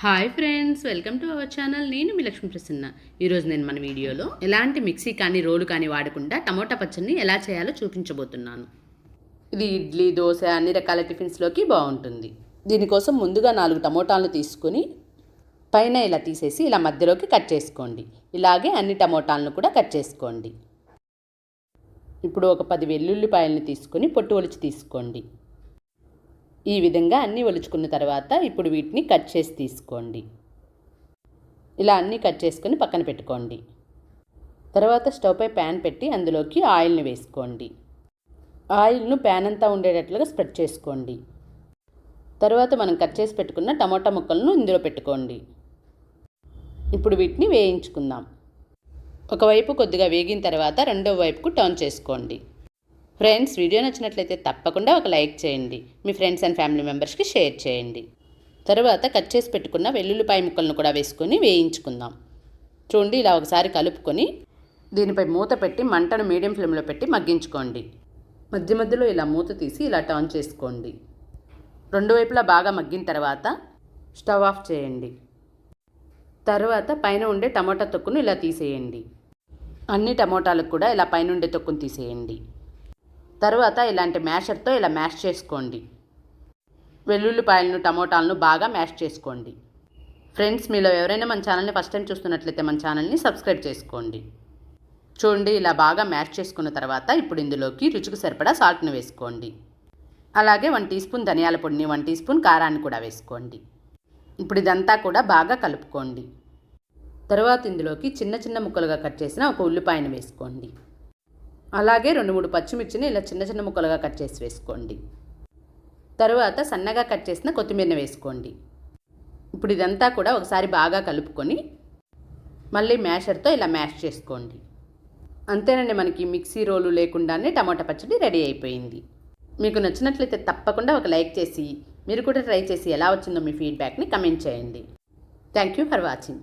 Hi friends welcome to our channel. నేను మీ లక్ష్మీ ప్రసన్న. ఈరోజు నేను మన వీడియోలో ఎలాంటి మిక్సీ కానీ రోలు కానీ వాడకుండా టమోటా పచ్చడిని ఎలా చేయాలో చూపించబోతున్నాను. ఇది ఇడ్లీ దోశ అన్ని రకాల టిఫిన్స్లోకి బాగుంటుంది. దీనికోసం ముందుగా నాలుగు టమోటాలను తీసుకొని పైన ఇలా తీసేసి ఇలా మధ్యలోకి కట్ చేసుకోండి. ఇలాగే అన్ని టమోటాలను కూడా కట్ చేసుకోండి. ఇప్పుడు ఒక పది వెల్లుల్లిపాయలను తీసుకొని పొట్టు ఒలిచి తీసుకోండి. ఈ విధంగా అన్నీ ఒలుచుకున్న తర్వాత ఇప్పుడు వీటిని కట్ చేసి తీసుకోండి. ఇలా అన్నీ కట్ చేసుకొని పక్కన పెట్టుకోండి. తర్వాత స్టవ్పై ప్యాన్ పెట్టి అందులోకి ఆయిల్ని వేసుకోండి. ఆయిల్ను ప్యాన్ అంతా ఉండేటట్లుగా స్ప్రెడ్ చేసుకోండి. తర్వాత మనం కట్ చేసి పెట్టుకున్న టమోటా ముక్కలను ఇందులో పెట్టుకోండి. ఇప్పుడు వీటిని వేయించుకుందాం. ఒకవైపు కొద్దిగా వేగిన తర్వాత రెండో వైపుకు టర్న్ చేసుకోండి. ఫ్రెండ్స్ వీడియో నచ్చినట్లయితే తప్పకుండా ఒక లైక్ చేయండి. మీ ఫ్రెండ్స్ అండ్ ఫ్యామిలీ మెంబర్స్కి షేర్ చేయండి. తర్వాత కట్ చేసి పెట్టుకున్న వెల్లుల్లిపాయ ముక్కలను కూడా వేసుకొని వేయించుకుందాం. చూడండి ఇలా ఒకసారి కలుపుకొని దీనిపై మూత పెట్టి మంటను మీడియం ఫ్లేమ్లో పెట్టి మగ్గించుకోండి. మధ్య మధ్యలో ఇలా మూత తీసి ఇలా టర్న్ చేసుకోండి. రెండు వైపులా బాగా మగ్గిన తర్వాత స్టవ్ ఆఫ్ చేయండి. తర్వాత పైన ఉండే టమోటా తొక్కును ఇలా తీసేయండి. అన్ని టమోటాలకు కూడా ఇలా పైన ఉండే తొక్కును తీసేయండి. తర్వాత ఇలాంటి మ్యాషర్తో ఇలా మ్యాష్ చేసుకోండి. వెల్లుల్లిపాయలను టమోటాలను బాగా మ్యాష్ చేసుకోండి. ఫ్రెండ్స్ మీలో ఎవరైనా మన ఛానల్ని ఫస్ట్ టైం చూస్తున్నట్లయితే మన ఛానల్ని సబ్స్క్రైబ్ చేసుకోండి. చూడండి ఇలా బాగా మ్యాష్ చేసుకున్న తర్వాత ఇప్పుడు ఇందులోకి రుచికి సరిపడా సాల్ట్ని వేసుకోండి. అలాగే వన్ టీ స్పూన్ ధనియాల పొడిని వన్ టీ స్పూన్ కారాన్ని కూడా వేసుకోండి. ఇప్పుడు ఇదంతా కూడా బాగా కలుపుకోండి. తర్వాత ఇందులోకి చిన్న చిన్న ముక్కలుగా కట్ చేసిన ఒక ఉల్లిపాయను వేసుకోండి. అలాగే రెండు మూడు పచ్చిమిర్చిని ఇలా చిన్న చిన్న ముక్కలుగా కట్ చేసి వేసుకోండి. తరువాత సన్నగా కట్ చేసిన కొత్తిమీరని వేసుకోండి. ఇప్పుడు ఇదంతా కూడా ఒకసారి బాగా కలుపుకొని మళ్ళీ మ్యాషర్తో ఇలా మ్యాష్ చేసుకోండి. అంతేనండి మనకి మిక్సీ రోలు లేకుండానే టమాటా పచ్చడి రెడీ అయిపోయింది. మీకు నచ్చినట్లయితే తప్పకుండా ఒక లైక్ చేసి మీరు కూడా ట్రై చేసి ఎలా వచ్చిందో మీ ఫీడ్బ్యాక్ని కమెంట్ చేయండి. Thank you for watching.